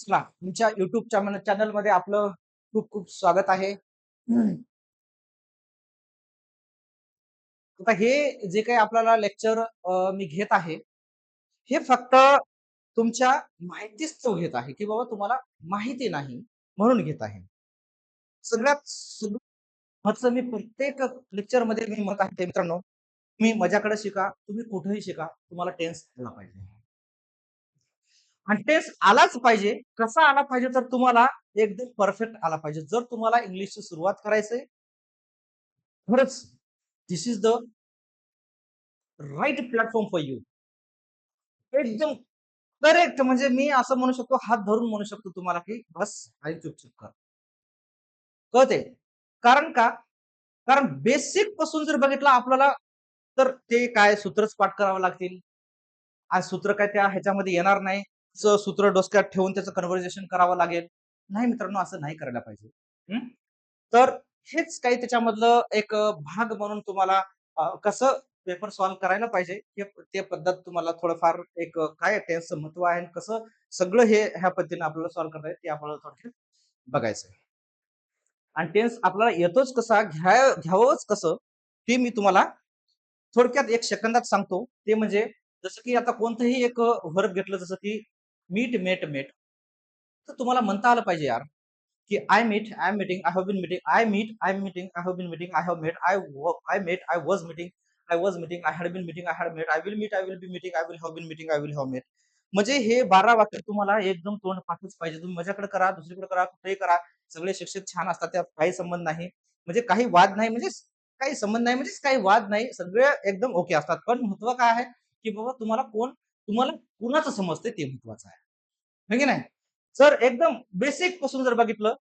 चला तुमच्या युट्यूब चॅनलमध्ये आपलं खूप खूप स्वागत आहे. आता हे जे काही आपल्याला लेक्चर मी घेत आहे हे फक्त तुमच्या माहितीच तो घेत आहे की बाबा तुम्हाला माहिती नाही म्हणून घेत आहे. सगळ्यात सगळं मी प्रत्येक लेक्चरमध्ये मी मत आहे मित्रांनो तुम्ही माझ्याकडे शिका तुम्ही कुठेही शिका तुम्हाला टेन्स आला पाहिजे. आणि टेस्ट आलाच पाहिजे. कसा आला पाहिजे तर तुम्हाला एकदम परफेक्ट आला पाहिजे. जर तुम्हाला इंग्लिशची सुरुवात करायचंय खरंच this is the right platform for you एकदम करेक्ट म्हणजे मी असं म्हणू शकतो हात धरून म्हणू शकतो तुम्हाला की बस आणि चुपचुप कर. कळते कारण का? कारण बेसिकपासून जर बघितलं आपल्याला तर ते काय सूत्रच पाठ करावं लागतील? आज सूत्र काय त्या ह्याच्यामध्ये येणार नाही. सूत्र डोसक्यात ठेवून त्याचं कन्व्हर्जेशन करावं लागेल. नाही मित्रांनो असं नाही करायला पाहिजे. तर हेच काही त्याच्यामधलं एक भाग म्हणून तुम्हाला कसं पेपर सॉल्व्ह करायला पाहिजे हे ते पद्धत तुम्हाला थोडंफार एक काय त्यांचं महत्त्व आहे कसं सगळं हे ह्या पद्धतीने आपल्याला सॉल्व्ह करता येईल ते आपल्याला थोडक्यात बघायचं आहे. आणि टेन्स आपल्याला येतोच कसा घ्या घ्यावंच कसं ते मी तुम्हाला थोडक्यात एक सेकंदात सांगतो. ते म्हणजे जसं की आता कोणतंही एक वर्ग घेतलं जसं की मीट मेट मेट. तर तुम्हाला म्हणता आलं पाहिजे यार की I meet I meeting I have been meeting I meet I meeting I have been meeting I have met I I met I was meeting I was meeting I had been meeting I had met I will meet I will be meeting I will have been meeting I will have met म्हणजे हे बारा वाक्य तुम्हाला एकदम तोंड पाठच पाहिजे. तुम्ही माझ्याकडे करा दुसरीकडे करा कुठेही करा. सगळे शिक्षक छान असतात त्यात काही संबंध नाही. म्हणजे काही वाद नाही म्हणजे काही संबंध नाही म्हणजे काही वाद नाही. सगळे एकदम ओके असतात. पण महत्त्व काय आहे? की बाबा तुम्हाला कोण तुम्हाला कुणाचं समजते ते महत्वाचं आहे. की नाही? सर एकदम बेसिकपासून जर बघितलं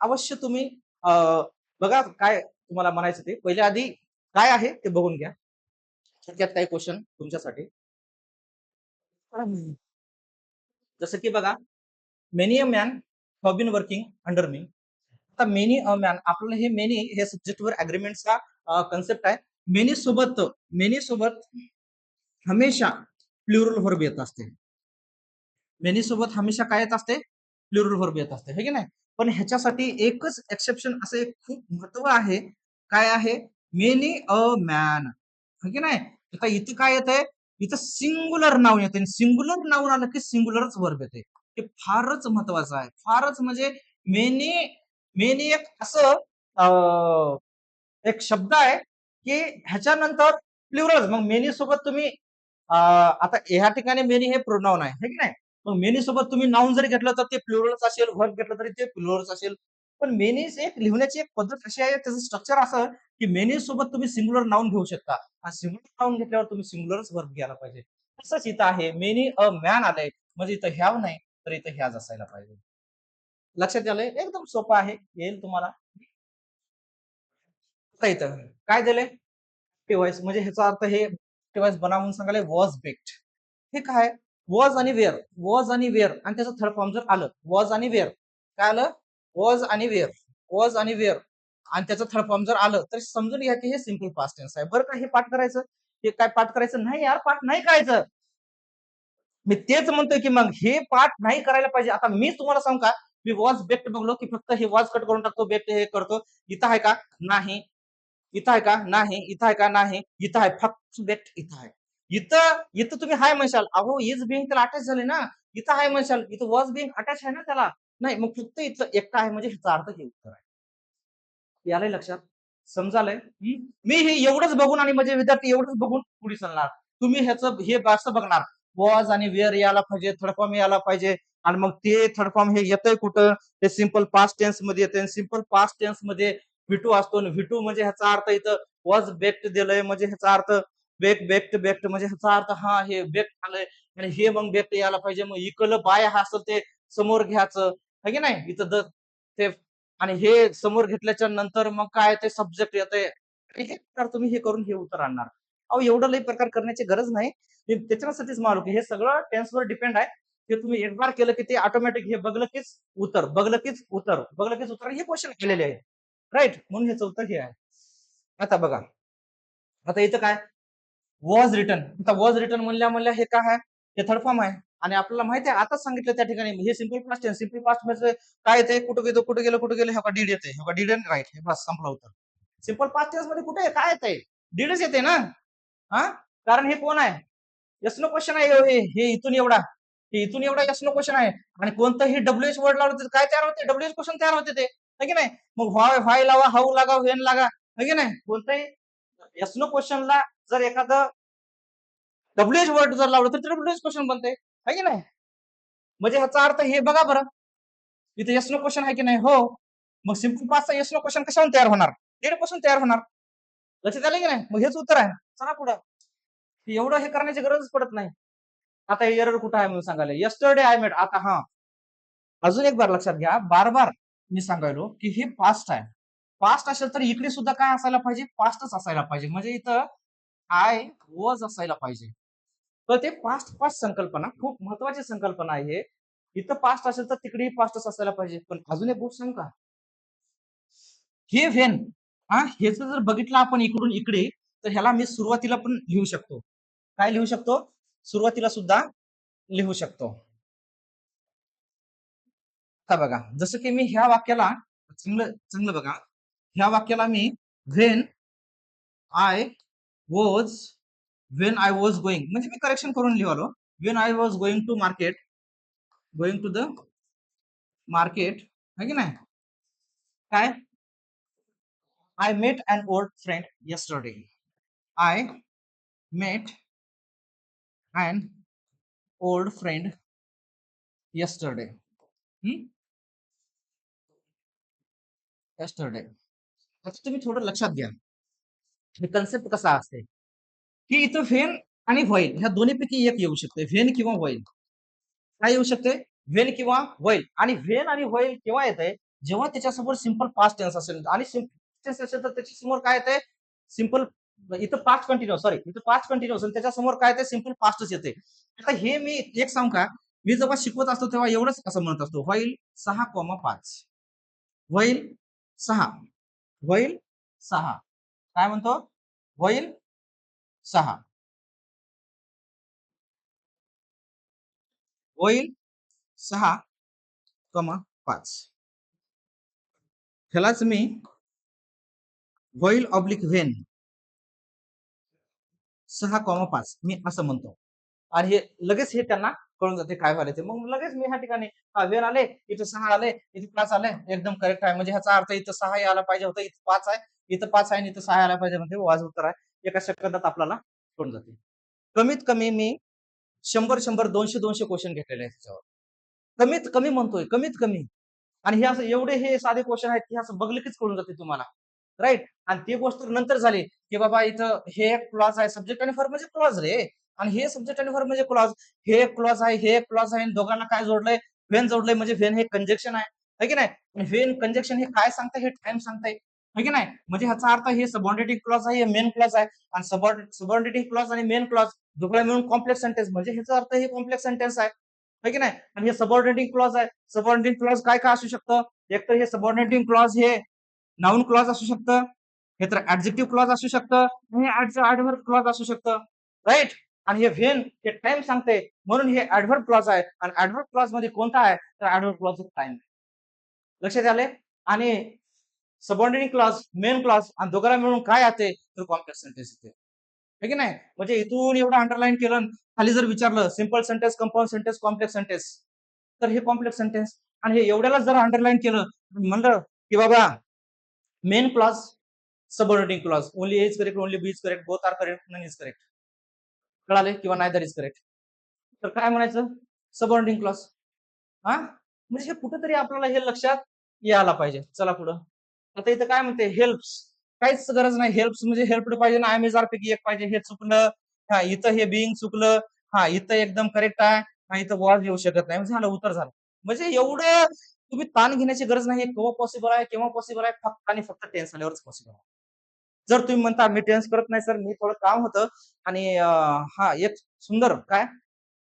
अवश्य तुम्ही बघा काय तुम्हाला म्हणायचं ते. पहिल्या आधी काय आहे ते बघून घ्या. थोडक्यात काही क्वेश्चन तुमच्यासाठी. जसं की बघा many a man have been working under me आता मेनी अ मॅन आपल्याला हे मेनी हे सब्जेक्टवर अग्रीमेंटचा कन्सेप्ट आहे. मेनी सोबत मेनी सोबत हमेशा प्लुरल वर्ब येत असते. मेनी सोबत हमेशा काय येत असते? प्लुरल वर्ब येत असते. हे की नाही? पण ह्याच्यासाठी एकच एक्सेप्शन असं एक खूप महत्त्व आहे. काय आहे? Many a man. की नाही? आता इथं काय येत आहे इथं सिंगुलर नाव येते सिंगुलर नाव आलं की सिंगुलरच वर्ब येते हे फारच महत्वाचं आहे. फारच म्हणजे मेनी मेनी एक असं एक शब्द आहे की ह्याच्यानंतर प्लुरल. मग मेनी सोबत तुम्ही आता ह्या ठिकाणी मेनी हे प्रोनाऊन आहे. हे की नाही? मग मेनी सोबत तुम्ही नाऊन जरी घेतलं तर ते प्लुरलच असेल वर्क घेतलं तरी ते प्लुरलच असेल. पण मेनी एक लिहिण्याची एक पद्धत अशी आहे त्याचं स्ट्रक्चर असं की मेनी सोबत तुम्ही सिंग्युलर नाऊन घेऊ शकता. आणि सिंग्युलर नाऊन घेतल्यावर तुम्ही सिंग्युलरच वर्क घ्यायला पाहिजे. तसंच इथं आहे मेनी अ मॅन आलंय म्हणजे इथं ह्याव नाही तर इथं ह्याच असायला पाहिजे. लक्षात आलंय एकदम सोपं आहे. येईल तुम्हाला. इथं काय दिलंय? टिवाइस म्हणजे ह्याचा अर्थ हे टिवाइस बनवून सांगायला वॉज बेक्ड हे काय? वॉज आणि वेअर वॉज आणि वेअर आणि त्याचं थर्ड फॉर्म जर आलं वॉज आणि वेअर काय आलं? वॉज आणि वेअर वॉज आणि वेअर आणि त्याचं थर्ड फॉर्म जर आलं तर समजून घ्या की हे सिंपल पास्ट टेन्स आहे. बरं का हे पाठ करायचं? हे काय पाठ करायचं? नाही यार पाठ नाही करायचं. मी तेच म्हणतोय की मग हे पाठ नाही करायला पाहिजे. आता मी तुम्हाला सांग का? मी वॉज बेक्ट बघलो की फक्त हे वॉज कट करून टाकतो बेक्ट हे करतो. इथं आहे का? नाही. इथं आहे का? नाही. इथं आहे का? नाही. इथं आहे. फक्त बेक्ट इथं आहे. इथं इथं तुम्ही हाय म्हणशाल. अहो इज बिंग त्याला अटॅच झाले ना. इथं हाय म्हणशाल. इथं वॉज बिंग अटॅच आहे ना त्याला. नाही मग फक्त इथं एकटा आहे म्हणजे ह्याचा अर्थ हे उत्तर आहे. यालाही लक्षात? समजालय? मी हे एवढंच बघून आणि म्हणजे विद्यार्थी एवढंच बघून पुढे चालणार. तुम्ही ह्याचं हे असं बघणार. वॉज आणि वेअर यायला पाहिजे थर्ड फॉर्म यायला पाहिजे. आणि मग ते थर्ड फॉर्म हे येतंय कुठं? ते सिंपल पास्ट टेन्समध्ये येते सिंपल पास्ट टेन्समध्ये व्हिटू असतो. व्हिटू म्हणजे ह्याचा अर्थ इथं वॉज बेक्ट दिलंय म्हणजे ह्याचा अर्थ बेक बेक्ट बेक्ट म्हणजे ह्याचा अर्थ हा हे बेक्ट आलंय आणि हे मग बेक्ट यायला पाहिजे. मग इकलं बाय हा असं ते समोर घ्यायचं. है की नाही? इथं ते आणि हे समोर घेतल्याच्या नंतर मग काय ते सब्जेक्ट येत हे तुम्ही हे करून हे उत्तर आणणार. अहो एवढं लई प्रकार करण्याची गरज नाही. त्याच्यासाठीच मारू की हे सगळं टेन्सवर डिपेंड आहे. ते तुम्ही एक बार केलं की ते ऑटोमॅटिक हे बघलं कीच उत्तर बघलं कीच उत्तर बघलं कीच उत्तर. हे क्वेश्चन केलेले आहे राईट म्हणून ह्याचं उत्तर हे आहे. आता बघा. आता इथं काय? वॉज रिटर्न आता वॉज रिटर्न म्हणल्या म्हणल्या हे काय आहे? हे थर्ड फॉर्म आहे. आणि आपल्याला माहिती आहे आताच सांगितलं त्या ठिकाणी. हे सिंपल पास्ट आहे सिंपल पास्ट म्हणजे काय येते? कुठं गेलो कुठं गेलो कुठं गेलो हे डीड येते. हे डीड राईट हे बस संपलं उत्तर. सिंपल पास्ट टेन्समध्ये कुठे आहे? काय येते डीडच येते ना? हा? कारण हे कोण आहे? यस क्वेश्चन आहे. हे हे इथून एवढा. हे इथून एवढा यस क्वेश्चन आहे. आणि कोणतंही डब्ल्यू एच वर्ड लावलं काय तयार होते? डब्ल्यू एच क्वेश्चन तयार होते ते. की नाही? मग व्हाय व्हाय लावा हाऊ लागा वेन लागा. की नाही? कोणताही यस क्वेश्चनला जर एखादं डब्ल्यू एच वर्ड जर लावलं तर डब्ल्यू एच क्वेश्चन बनते है की नाही? म्हणजे ह्याचा अर्थ हे बघा बरं. इथे यस नो क्वेश्चन आहे की नाही? हो. मग सिंपल पासचा यस नो क्वेश्चन कशावर तयार होणार? डेडपासून तयार होणार. लक्षात आलं की नाही? मग हेच उत्तर आहे. चला पुढं. एवढं हे करण्याची गरजच पडत नाही. आता हे एरर कुठं आहे म्हणून सांगायला? यस्टरडे आय मेड आता हा. अजून एक बार लक्षात घ्या. बार बार मी सांगायलो की हे पास्ट आहे. पास्ट असेल तर इकडे सुद्धा काय असायला पाहिजे? पास्टच असायला पाहिजे. म्हणजे इथं आय वॉज असायला पाहिजे. तर ते पास्ट पास्ट संकल्पना खूप महत्वाची संकल्पना आहे. इथं पास्ट असेल तर तिकडेही पास्टच असायला पाहिजे. पण अजून एक गोष्ट सांगू का? हे व्हेन हा हेच जर बघितलं आपण इकडून इकडे तर ह्याला मी सुरुवातीला पण लिहू शकतो. काय लिहू शकतो? सुरुवातीला सुद्धा लिहू शकतो. आता बघा जसं की मी ह्या वाक्याला चांगलं चांगलं बघा. ह्या वाक्याला मी when I was when I was going म्हणजे मी करेक्शन करून लिहालो when I was going to market going to the market है की नाही? काय? I met and old friend yesterday I met and old friend yesterday yesterday आता तुम्ही थोडं लक्षात घ्या. हे कन्सेप्ट कसा असते? की इथं व्हेन आणि व्हाईल ह्या दोन्हीपैकी एक येऊ शकते. व्हेन किंवा व्हाईल. काय येऊ शकते? व्हेन किंवा व्हाईल. आणि व्हेन आणि व्हाईल केव्हा येते जेव्हा त्याच्यासमोर सिंपल पास्ट टेन्स असेल. आणि टेन्स असेल तर त्याच्यासमोर काय येते सिंपल इथं पास्ट कंटिन्यू सॉरी इथं पास्ट कंटिन्यू असेल त्याच्यासमोर काय येते सिंपल पास्टच येते आता हे मी एक सांगू का? मी जेव्हा शिकवत असतो तेव्हा एवढंच असं म्हणत असतो. व्हाईल सहा कॉमा पाच. व्हाईल सहा. व्हाईल सहा. काय म्हणतो? होईल सहा. होईल सहा कमा पाच. ह्यालाच मी होईल ऑब्लिक व्हेन सहा कॉमा पाच. मी असं म्हणतो. आणि हे लगेच हे त्यांना कळून जाते काय व्हायला ते. मग लगेच मी ह्या ठिकाणी वेळ आले इथं सहा आले इथे पाच आले एकदम करेक्ट आहे. म्हणजे ह्याचा अर्थ इथं सहा आला पाहिजे होतं इथं पाच आहे इथं पाच आहे आणि इथं सहा आला पाहिजे म्हणजे वाज उत्तर आहे. एका सेकंदात आपल्याला कळून जाते. कमीत कमी मी शंभर शंभर दोनशे दोनशे क्वेश्चन घेतलेले आहेत त्याच्यावर कमीत कमी म्हणतोय कमीत कमी. आणि हे असं एवढे हे साधे क्वेश्चन आहेत हे असं बघलकीच कळून जाते तुम्हाला. राईट आणि ती गोष्ट नंतर झाली की बाबा इथं हे एक क्लॉज आहे सब्जेक्ट आणि फर म्हणजे क्लॉज रे. आणि हे सब्जेक्ट आणि व्हर्ब म्हणजे क्लॉज हे एक क्लॉज आहे हे एक क्लॉज आहे दोघांना काय जोडलंय? व्हेन जोडलंय म्हणजे व्हेन हे कंजेक्शन आहे. है की नाही? व्हेन कंजेक्शन हे काय सांगतंय? हे टाइम सांगताय. है की नाही? म्हणजे ह्याचा अर्थ हे सबॉर्डिनेटिंग क्लॉज आहे हे मेन क्लॉज आहे. आणि सबॉर्डिनेटिंग क्लॉज आणि मेन क्लॉज दोघं मिळून कॉम्प्लेक्स सेंटेन्स म्हणजे ह्याचा अर्थ हे कॉम्प्लेक्स सेंटेन्स आहे. है की नाही? आणि हे सबॉर्डिनेटिंग क्लॉज आहे. सबॉर्डिनेटिंग क्लॉज काय काय असू शकतं? एक तर हे सबॉर्डिनेटिंग क्लॉज हे नाऊन क्लॉज असू शकतं. हे तर ऍडजेक्टिव्ह क्लॉज असू शकतं. हे ऍडवर्क क्लॉज असू शकतं. राईट आणि हे व्हेन हे टाइम सांगते म्हणून हे ऍडव्हर्ब क्लॉज आहे. आणि ऍडव्हर्ब क्लॉजमध्ये कोणता आहे? तर ऍडव्हर्ब क्लॉज टाइम लक्षात आले? आणि सबॉर्डिनेटिंग क्लॉज मेन क्लॉज आणि दोघांना मिळून काय येते? तर कॉम्प्लेक्स सेंटेन्स येते. है की नाही? म्हणजे इथून एवढं अंडरलाईन केलं खाली जर विचारलं simple sentence compound sentence complex sentence तर हे कॉम्प्लेक्स सेंटेन्स आणि हे एवढ्याला जर अंडरलाईन केलं म्हणलं की बाबा main clause subordinating clause only A is correct only B is correct both are correct none is correct कळाले किंवा नायदर इज करेक्ट तर काय म्हणायचं? सबऑर्डिनेटिंग क्लॉज हा? म्हणजे हे कुठेतरी आपल्याला हे लक्षात यायला पाहिजे. चला पुढं. आता इथं काय म्हणते? हेल्प्स काहीच गरज नाही. हेल्प्स म्हणजे हेल्प पाहिजे ना आय पैकी एक पाहिजे. हे चुकलं. हा इथं हे बिईंग चुकलं. हा इथं एकदम करेक्ट आहे. हा इथं वॉज येऊ शकत नाही. म्हणजे झालं उत्तर झालं. म्हणजे एवढं तुम्ही ताण घेण्याची गरज नाही. केव्हा पॉसिबल आहे? केव्हा पॉसिबल आहे? फक्त आणि फक्त टेन्स आल्यावरच पॉसिबल आहे. जर तुम्ही म्हणता मी टेन्स करत नाही सर मी थोडं काम होतं. आणि हा एक सुंदर काय?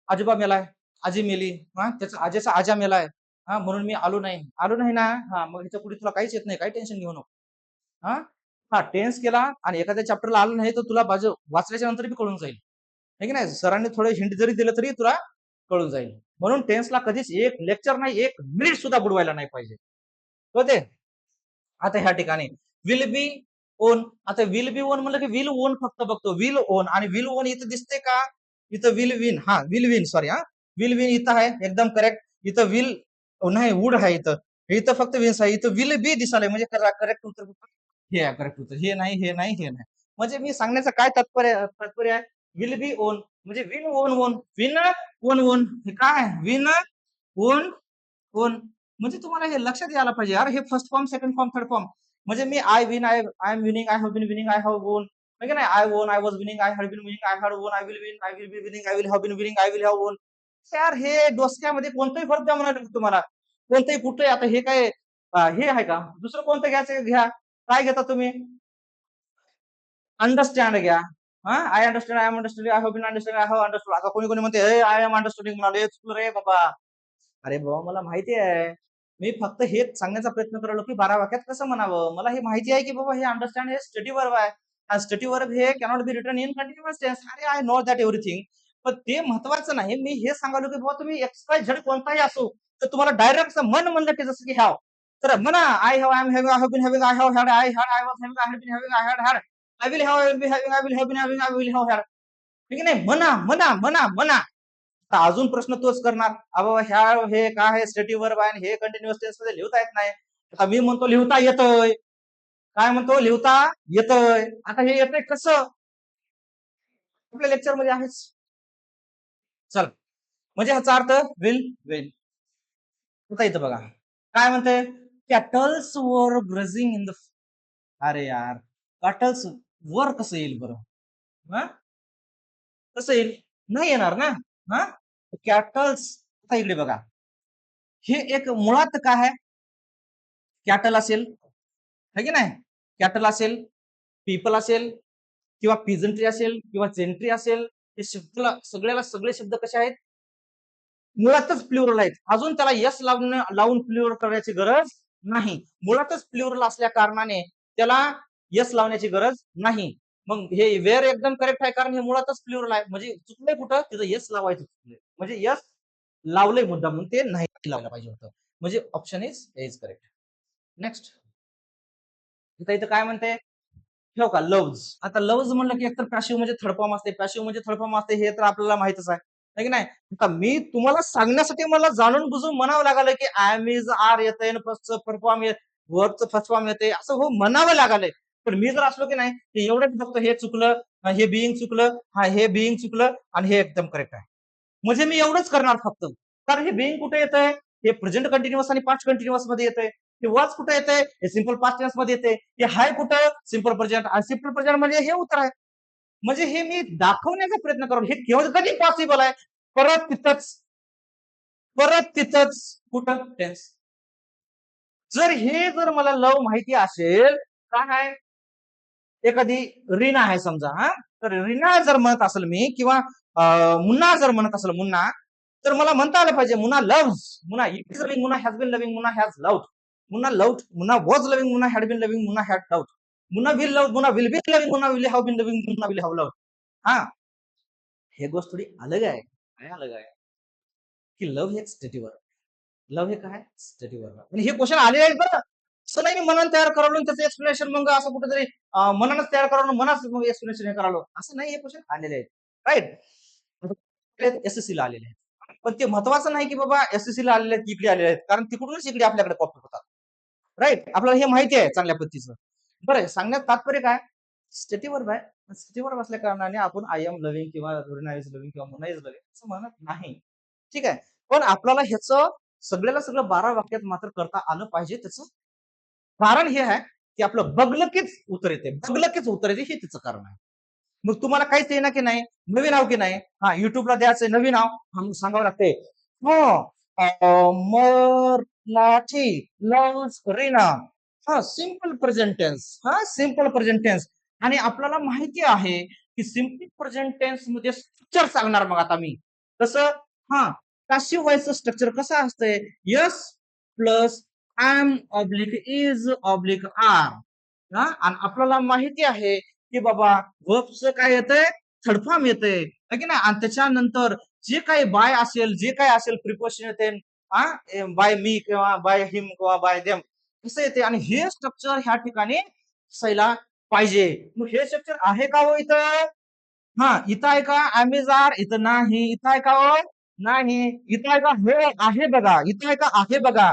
आजोबा मेलाय आजी मेली हा त्याचा आजीचा आजा मेलाय हा म्हणून मी आलो नाही. आलो नाही ना? हा मग ह्याच्या पुढे तुला काहीच येत नाही काही टेन्शन घेऊ नको. हा? हा टेन्स केला आणि एखाद्या चॅप्टरला आलं नाही तर तुला बाजू वाचल्याच्या नंतर बी कळून जाईल. है की नाही? सरांनी थोडे हिंट जरी दिलं तरी तुला कळून जाईल. म्हणून टेन्सला कधीच एक लेक्चर नाही एक मिनिट सुद्धा बुडवायला नाही पाहिजे. होते आता ह्या ठिकाणी. Will be own. आता विल बी ओन म्हणलं की विल ओन फक्त बघतो. विल ओन आणि विल ओन इथं दिसते का? इथं विल विन हा विल विन सॉरी हा. विल विन इथं आहे. एकदम करेक्ट इथं विल नाही वूड आहे इथं. इथं फक्त विन्स आहे. इथं विल बी दिसायला म्हणजे करेक्ट उत्तर हे आहे करेक्ट उत्तर. हे नाही हे नाही हे नाही. म्हणजे मी सांगण्याचं काय तात्पर्य तात्पर्य आहे? विल बी ओन म्हणजे win own own win own own हे काय विन ओन ओन म्हणजे तुम्हाला हे लक्षात यायला पाहिजे. यार हे first form second form third form म्हणजे मी I win I I am winning I have been winning I have won म्हणजे नाही I won I was winning I had been winning I had won I will win I will be winning I will have been winning I will have won यार हे डोसक्यामध्ये कोणताही फरक द्या म्हणा तुम्हाला. कोणतंही कुठे आता हे काय हे आहे का? दुसरं कोणतं घ्यायचं घ्या. काय घेता तुम्ही? अंडरस्टँड घ्या. हा? I understand I am understand I have been understand I have understand आता कोणी कोणी म्हणते आय एम अंडरस्टँडिंग म्हणाले. चुकलं रे बाबा. अरे बाबा मला माहिती आहे. मी फक्त हे सांगण्याचा प्रयत्न करलो की बारा वाक्यात कसं म्हणावं? मला हे माहिती आहे की बाबा हे अंडरस्टँड हे स्टडी वर्ब आहे. स्टडी वर्ब हे cannot be return in continuous tense अरे आय नो दॅट एव्हरीथिंग पण ते महत्वाचं नाही. मी हे सांगालो की बाबा तुम्ही एक्स झेड कोणताही असो तर तुम्हाला डायरेक्ट मन म्हणलं की जसं की हॅव तर म्हणा I have I have I have been having I have had I had I was having I had been having I had had I will have I will be having I will have been having I will have had ठीक आहे नाही म्हणा म्हणा म्हणा म्हणा. आता अजून प्रश्न तोच करणार. अबा ह्या हे काय आहे? स्टेटिव्ह वर्ब आहे हे कंटिन्युअस टेन्समध्ये लिहिता येत नाही. आता मी म्हणतो लिहिता येतोय. काय म्हणतो? लिहिता येतोय. आता हे येतंय कसं? आपल्या लेक्चरमध्ये आहेच. चल. म्हणजे ह्याचा अर्थ विल विल आता इथं बघा. काय म्हणते? कॅटल्स वर ब्रझिंग इन द अरे यार. कॅटल्स वर कसं येईल बरं? हा? कसं येईल? नाही येणार ना? हा? कॅटल्स आता इकडे बघा. हे एक मुळात काय आहे? कॅटल असेल. है की नाही? कॅटल असेल पीपल असेल किंवा पिजंट्री असेल किंवा जेंट्री असेल हे शब्दाला सगळ्याला सगळे शब्द कसे आहेत? मुळातच प्लुरल आहेत. अजून त्याला यस लावून लावून प्लुअर करण्याची गरज नाही. मुळातच प्लुरल असल्या कारणाने त्याला यस लावण्याची गरज नाही. मग हे वेअर एकदम करेक्ट आहे कारण हे मुळातच प्लुरल आहे म्हणजे चुकलंय कुठं? तिथं यस लावायचं चुकलंय. म्हणजे यस लावलंय मुद्दा म्हणून ते नाही लावलं पाहिजे होतं. म्हणजे option is is correct next इथं इथं काय म्हणते? ठेव का? लव्ज आता लव्ज म्हणलं की एकतर पॅशिव म्हणजे थर्ड असते. पॅशिव म्हणजे थर्ड असते हे तर आपल्याला माहितच आहे. की नाही? आता मी तुम्हाला सांगण्यासाठी मला जाणून बुजून म्हणावं लागलं की आय एम इज आर येते फर्स्ट फॉर्म वर्कचं फर्स्ट फॉर्म येते असं हो म्हणावं लागलंय. पण मी जर असलो की नाही की एवढंच फक्त हे चुकलं हे बिईंग चुकलं हा हे बिईंग चुकलं आणि हे एकदम करेक्ट आहे. म्हणजे मी एवढंच करणार फक्त. कारण हे बिईंग कुठे येतंय? हे प्रेझेंट कंटिन्युअस आणि पास्ट कंटिन्युअसमध्ये येतंय. हे वॉज कुठे येते हे सिंपल पास्ट टेन्समध्ये येते हे हाय कुठं सिंपल प्रेझेंट आणि सिंपल प्रेझेंट म्हणजे हे उत्तर आहे. म्हणजे हे मी दाखवण्याचा प्रयत्न करू हे केव्हा कधी पॉसिबल आहे. परत तिथंच परत तिथंच कुठं? टेन्स जर हे जर मला लव माहिती असेल काय आहे? एखादी रीना आहे समजा हा? तर रीना जर म्हणत असेल मी किंवा मुन्ना जर म्हणत असेल मुन्ना तर मला म्हणता आलं पाहिजे Munna love it is loving Munna has been loving Munna has loved Munna loved Munna was loving Munna had been loving Munna had loved Munna will love Munna will be loving Munna will have been loving Munna will have loved हा? हे गोष्ट थोडी अलग आहे. काय अलग आहे? की लव्ह हे स्टेटिवर लव्ह हे काय? स्टेटिवर म्हणजे हे क्वेश्चन आले आहेत बरं. असं नाही मी मनानं तयार करावं आणि त्याचं एक्सप्लेनेशन मग असं कुठेतरी अं, मनानच तयार करावलं मनाच मग एक्सप्लेनेशन हे करावलं असं नाही हे क्वेश्चन आलेले आहेत. राईट एसएससी ला आलेले आहेत. पण ते महत्वाचं नाही की बाबा एसएससी ला आलेले आहेत इकडे आलेले आहेत. कारण तिकडूनच इकडे आपल्याकडे कॉपी होतात. राईट आपल्याला हे माहिती आहे चांगल्या पद्धतीचं. बरं सांगण्यात तात्पर्य काय? स्टेटीवर बाय स्टेटीवर असल्या कारणाने आपण आय एम लव्हिंग किंवा रुना इज लव्हिंग किंवा मुना इज लव्हिंग असं म्हणत नाही. ठीक आहे? पण आपल्याला ह्याचं सगळ्याला सगळं बारा वाक्यात मात्र करता आलं पाहिजे त्याचं कारण हे आहे की आपलं बगलकीच उत्तर येते. बगलकीच उत्तर येते हे तिचं कारण आहे. मग तुम्हाला काहीच येणार की नाही नवीन नाव की नाही? हा युट्यूबला द्यायचं नवीन नाव हा, मग सांगावं लागते. हो मराठी लव्स रीना. हा सिंपल प्रेझेंटेन्स हा सिंपल प्रेझेंटेन्स आणि आपल्याला माहिती आहे की सिंपल प्रेझेंटेन्समध्ये स्ट्रक्चर सांगणार मग आता मी. कसं? हा काशी व्हायचं स्ट्रक्चर कसं असतंय? S plus am oblique is oblique are हा? आणि आपल्याला माहिती आहे की बाबा वर्बचं काय येतंय? थर्ड फॉर्म येतंय की नाही? आणि त्याच्यानंतर जे काही बाय असेल जे काही असेल प्रिपोशन येते हा? बाय मी किंवा बाय हिम किंवा बाय देम असं येते. आणि हे स्ट्रक्चर ह्या ठिकाणी असायला पाहिजे. मग हे स्ट्रक्चर आहे का हो इथं? हा इथं आहे का? आम्हीजार इथं नाही. इथं आहे का हो? नाही. इथं आहे का? हो आहे बघा. इथं आहे का? आहे बघा.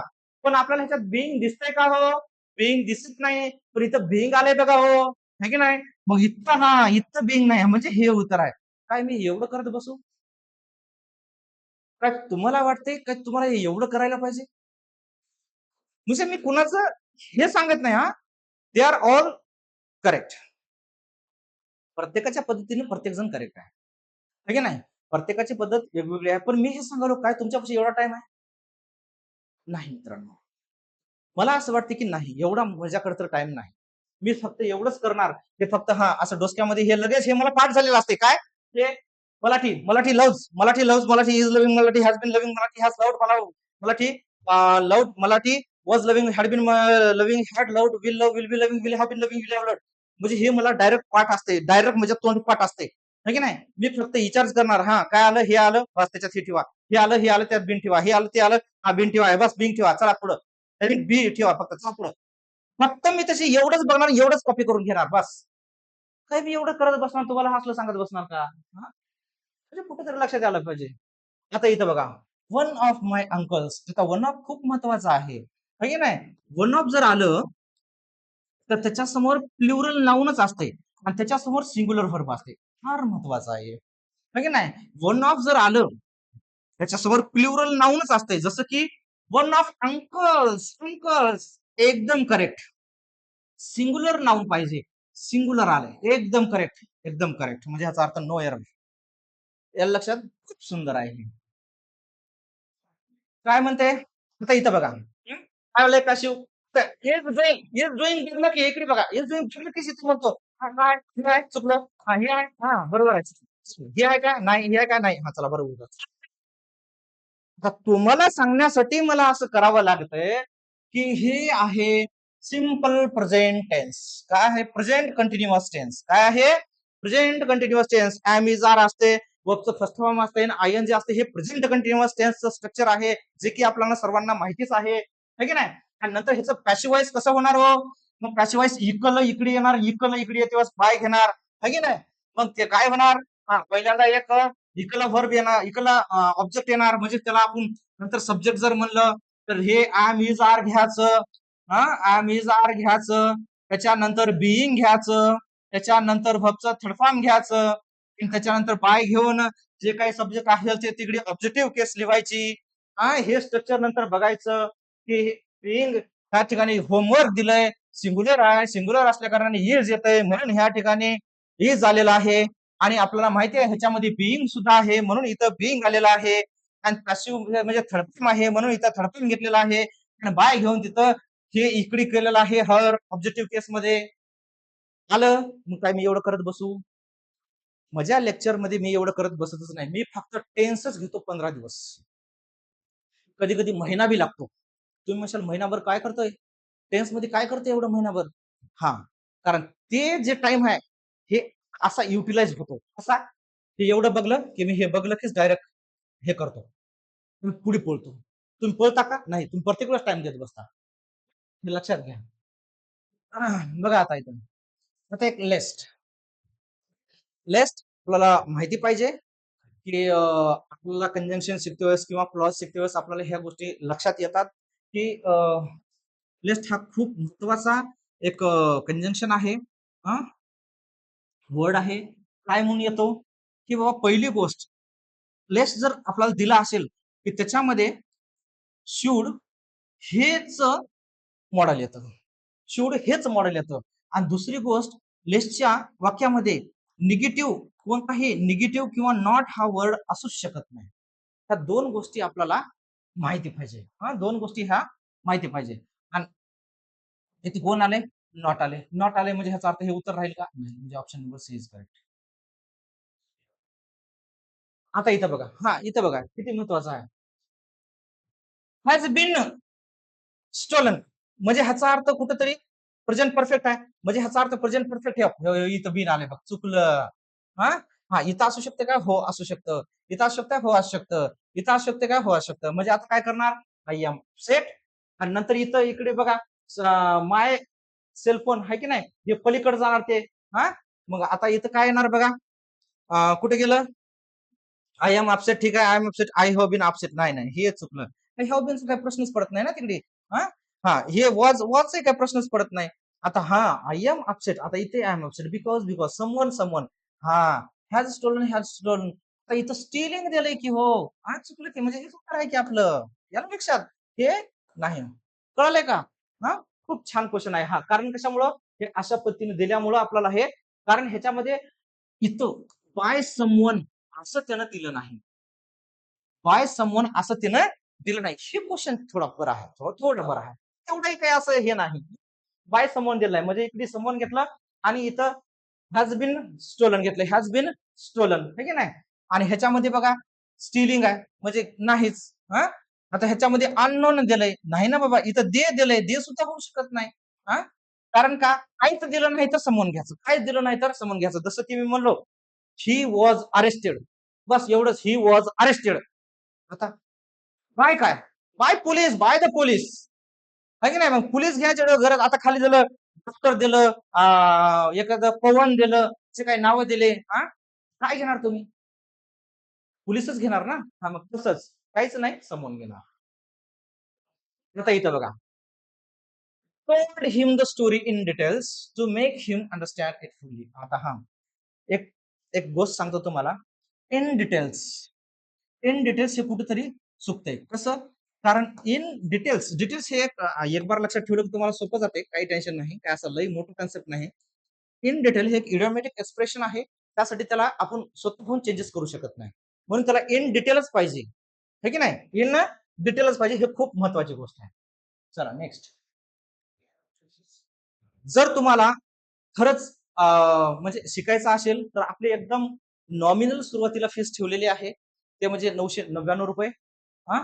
पण आपल्याला ह्याच्यात बिंग दिसतंय का हो? बिंग दिसत नाही. पण इथं बिंग आलंय बघा हो. है की नाही? मग इथं हा इथं बिंग नाही. म्हणजे हे उत्तर आहे. काय मी एवढं करत बसू? काय तुम्हाला वाटतंय? काय तुम्हाला एवढं करायला पाहिजे? म्हणजे मी कुणाचं हे सांगत नाही हा. दे आर ऑल करेक्ट प्रत्येकाच्या पद्धतीने प्रत्येक जण करेक्ट आहे की नाही? प्रत्येकाची पद्धत वेगवेगळी आहे. पण मी हे सांगालो काय तुमच्यापाशी एवढा टाइम आहे? नाही मित्रांनो. मला असं वाटतं की नाही एवढा माझ्याकडे तर टाइम नाही. मी फक्त एवढंच करणार. ते फक्त हा असं डोसक्यामध्ये हे लगेच हे मला पाठ झालेलं असते. काय? ते Marathi Marathi loves Marathi loves Marathi is loving Marathi has been loving Marathi has loved मला Marathi loved Marathi was loving had been loving had loved will love will be loving will have been loving will have loved म्हणजे हे मला direct पाठ असते. Direct म्हणजे तोंड पाठ असते. की नाही? मी फक्त विचारच करणार. हा काय आलं? हे आलं? बस त्याच्यात हे ठेवा. हे आलं? हे आलं? त्यात बिन ठेवा. हे आलं? ते आलं? हा बिन ठेवा. बस बिन ठेवा. चला पुढं. डायरेक्ट बी ठेवा फक्त चापलं फक्त मी तशी एवढंच बघणार एवढंच कॉपी करून घेणार बस. काय मी एवढं करत बसणार तुम्हाला हसलं सांगत बसणार का? म्हणजे कुठेतरी लक्षात आलं पाहिजे. आता इथं बघा वन ऑफ माय अंकल्स आता वन ऑफ खूप महत्त्वाचा आहे. की नाही? वन ऑफ जर आलं तर त्याच्यासमोर प्लुरल नाऊनच असते आणि त्याच्यासमोर सिंग्युलर व्हर्ब असते. फार महत्वाचं आहे. नाही? वन ऑफ जर आलं त्याच्यासमोर प्लुरल नावूनच असते. जसं की वन ऑफ अंकल्स अंकल्स एकदम करेक्ट सिंग्युलर नाऊन पाहिजे. सिंग्युलर आले एकदम करेक्ट एकदम करेक्ट म्हणजे ह्याचा अर्थ नो एरर याला लक्षात खूप सुंदर आहे हे. काय म्हणते? आता इथं बघा. हं? काय आलंय का शिव बघलं की इकडे बघा. बघलं की म्हणतो. हा, हे चुकलं. हा हे आहे. हा बरोबर आहे. हे आहे का? नाही हे आहे का? नाही. हा चला बरोबर. आता तुम्हाला सांगण्यासाठी मला असं करावं लागतंय की हे आहे सिंपल प्रेझेंट टेन्स काय आहे? प्रेझेंट कंटिन्युअस टेन्स काय आहे? Present continuous tense am is are असते वर्बचं फर्स्ट फॉर्म असते आय एन जे असते हे प्रेझेंट कंटिन्युअस टेन्सचं स्ट्रक्चर आहे जे की आपल्याला सर्वांना माहितीच आहे. की नाही? आणि नंतर ह्याचं पॅशिवाईज कसं होणार हो? मग पॅशिवाईज इकल इकडे येणार इकल इकडे येते बाय घेणार. है की नाही? मग ते काय होणार? हा पहिल्यांदा एक इकला व्हर्ब येणार इकला ऑब्जेक्ट येणार म्हणजे त्याला आपण नंतर सब्जेक्ट जर म्हणलं तर हे आम इज आर घ्यायचं हा आम इज आर घ्यायचं त्याच्यानंतर बिईंग घ्यायचं त्याच्यानंतर व्हर्बचं थर्ड घ्यायचं त्याच्यानंतर बाय घेऊन जे काही सब्जेक्ट असेल ते तिकडे ऑब्जेक्टिव्ह केस लिहायची हा हे स्ट्रक्चर नंतर बघायचं की बिईंग ह्या ठिकाणी होमवर्क दिलंय सिंग्युलर आहे सिंग्युलर असल्या कारणाने इज येतंय म्हणून ह्या ठिकाणी इज आलेला आहे. आणि आपल्याला माहिती आहे ह्याच्यामध्ये बिईंग सुद्धा आहे म्हणून इथं बिईंग आलेलं आहे. आणि पॅसिव्ह म्हणजे, म्हणजे थर्ड आहे म्हणून इथं थर्ड घेतलेलं आहे. आणि बाय घेऊन तिथं हे इकडे केलेलं आहे हर ऑब्जेक्टिव्ह केस मध्ये. आलं? मग काय मी एवढं करत बसू? माझ्या लेक्चरमध्ये मी एवढं करत बसतच नाही. मी फक्त टेन्सच घेतो पंधरा दिवस. कधी कधी महिना बी लागतो. तुम्ही म्हणशाल महिनाभर काय करतोय? टेन्समध्ये काय करतोय एवढं महिनाभर? हा. कारण ते जे टाइम आहे हे असा युटिलाइज होतो. असा हे एवढं बघलं की मी हे बघलं कीच डायरेक्ट हे करतो. तुम्ही पुढे पळतो. तुम्ही पळता का? नाही. तुम्ही प्रत्येक वेळेस टाइम देत बसता. हे लक्षात घ्या. बघा आता इथं. आता एक लेस्ट लेस्ट आपल्याला माहिती पाहिजे की आपल्याला कंजंक्शन शिकते वेळेस किंवा क्लॉज शिकते वेळेस आपल्याला ह्या गोष्टी लक्षात येतात की लेस्ट हा खूप महत्त्वाचा एक कंजंक्शन आहे. वर्ड आहे काय म्हणून येतो? की बाबा पहिली गोष्ट लेस जर आपल्याला दिला असेल की त्याच्यामध्ये शूड हेच मॉडेल येतं. शूड हेच मॉडेल येतं. आणि दुसरी गोष्ट लेसच्या वाक्यामध्ये निगेटिव्ह कोणताही निगेटिव्ह किंवा नॉट हा वर्ड असूच शकत नाही. ह्या दोन गोष्टी आपल्याला माहिती पाहिजे. हा दोन गोष्टी ह्या माहिती पाहिजे. आणि इथे कोण आले नॉट आले. नॉट आले म्हणजे ह्याचा अर्थ हे उत्तर राहील का? नाही म्हणजे option number C is correct आता इथं बघा. हा इथं बघा. किती महत्वाचं आहे? हॅज बिन स्टोलन म्हणजे ह्याचा अर्थ कुठेतरी प्रेझेंट परफेक्ट आहे. म्हणजे ह्याचा अर्थ प्रेझेंट परफेक्ट इथं बिन आले बघ. चुकलं. हा? हा इथं असू शकते का? हो असू शकतं. इथं असू शकतं हो असू शकतं. इथं असू शकते का? हो असू शकतं. म्हणजे आता काय करणार? आय एम सेट आणि नंतर इथं इकडे बघा. माय सेलफोन आहे की नाही? हे पलीकडे जाणार ते. हा? मग आता इथं काय येणार बघा? कुठे गेलं? आय एम अपसेट ठीक आहे I am upset I have been upset नाही नाही हे चुकलं. हॅव बिन काही प्रश्नच पडत नाही ना तिकडे? हा? हा हे वॉज वॉज काही प्रश्नच पडत नाही. आता हा आय एम अपसेट आता इथे I am upset because because someone someone हा हॅज स्टोलन हॅज स्टोलन आता इथं स्टिलिंग दिलंय की हो? हा चुकलं की. म्हणजे हे चुकणार आहे की आपलं? याला लक्षात हे नाही. कळलंय का? हा? खूप छान क्वेश्चन आहे. हा कारण कशामुळं? हे अशा पद्धतीने दिल्यामुळं आपल्याला हे कारण ह्याच्यामध्ये इथं बाय समवन असं त्यानं दिलं नाही. बाय समवन असं त्यानं दिलं नाही. हे क्वेश्चन थोडा बरं आहे थोडं थोडं बरं आहे. तेवढंही काही असं हे नाही. बाय समवन दिलंय. म्हणजे इकडे समवन घेतलं आणि इथं हॅज बिन स्टोलन घेतलं. हॅज बिन स्टोलन हे की नाही? आणि ह्याच्यामध्ये बघा स्टिलिंग आहे. म्हणजे नाहीच. हा? आता ह्याच्यामध्ये अननोन दिलंय. नाही ना बाबा इथं दे दिलंय. दे सुद्धा होऊ शकत नाही. हा? कारण का? काहीच दिलं नाही तर समोर घ्यायचं. काहीच दिलं नाही तर समोर घ्यायचं. जसं की मी म्हणलो ही वॉज अरेस्टेड बस एवढंच. ही वॉज अरेस्टेड आता बाय काय? By police. By the police. आहे की नाही? मग पोलीस घ्यायच्या गरज. आता खाली दिलं डॉक्टर दिलं एखादं पवन दिलं जे काही नावं दिले हा? काय घेणार तुम्ही? पोलीसच घेणार ना? हा मग तसंच. काहीच नाही समोर गेला आता इथं बघा. Told him the story in details to make him understand it fully आता हा. एक एक गोष्ट सांगतो तुम्हाला. इन डिटेल्स इन डिटेल्स हे कुठेतरी चुकतंय. कसं? कारण इन डिटेल्स डिटेल्स हे एक बार लक्षात ठेवलं की तुम्हाला सोपं जाते काही टेन्शन नाही. काय असं लई मोठं कन्सेप्ट नाही. इन डिटेल हे एक इडिओमॅटिक एक्सप्रेशन आहे. त्यासाठी त्याला आपण स्वतःहून चेंजेस करू शकत नाही. म्हणून त्याला इन डिटेलच पाहिजे. हे की नाही? इन डिटेलच पाहिजे हे खूप महत्वाची गोष्ट आहे. चला नेक्स्ट जर तुम्हाला खरंच म्हणजे शिकायचं असेल तर आपली एकदम नॉमिनल सुरुवातीला फीस ठेवलेली आहे. ते म्हणजे नऊशे नव्याण्णव रुपये. हा?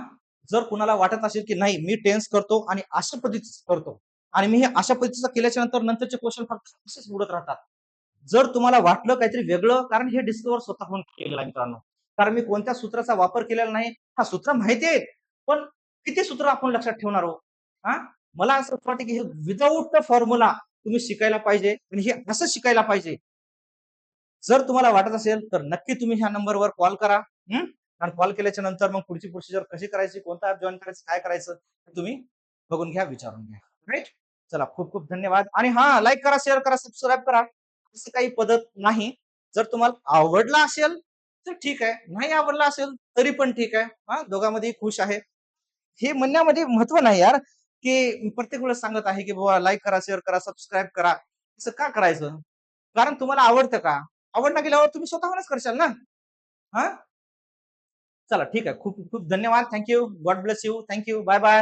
जर कुणाला वाटत असेल की नाही मी टेन्स करतो आणि अशा पद्धतीचं करतो. आणि मी हे अशा पद्धतीचं केल्याच्यानंतर नंतरचे क्वेश्चन फक्त असेच उडत राहतात. जर तुम्हाला वाटलं काहीतरी वेगळं कारण हे डिस्कवर स्वतःहून केलेलं आहे मित्रांनो. कारण मी कोणत्या सूत्राचा वापर केलेला नाही हा सूत्र माहिती आहे. पण किती सूत्र आपण लक्षात ठेवणार आहोत? हा? मला असं वाटतं की हे विदाऊट द फॉर्म्युला तुम्ही शिकायला पाहिजे आणि हे असं शिकायला पाहिजे. जर तुम्हाला वाटत असेल तर नक्की तुम्ही ह्या नंबरवर कॉल करा. आणि कॉल केल्याच्यानंतर मग पुढची प्रोसिजर कशी करायची कोणता ऍप जॉईन करायचं काय करायचं तुम्ही बघून घ्या विचारून घ्या. राईट चला खूप खूप धन्यवाद. आणि हा लाईक करा शेअर करा सबस्क्राईब करा. असं काही पद्धत नाही. जर तुम्हाला आवडला असेल तर ठीक आहे. नाही आवडला असेल तरी पण ठीक आहे. हा दोघांमध्ये खुश आहे. हे म्हणण्यामध्ये महत्त्व नाही यार की प्रत्येक वेळेस सांगत आहे की बाबा लाईक करा शेअर करा सबस्क्राईब करा. असं का करायचं? कारण तुम्हाला आवडतं का? आवडणं गेल्यावर तुम्ही स्वतःहूनच करशाल ना? हा? चला ठीक आहे. खूप खूप धन्यवाद. Thank you God bless you thank you bye bye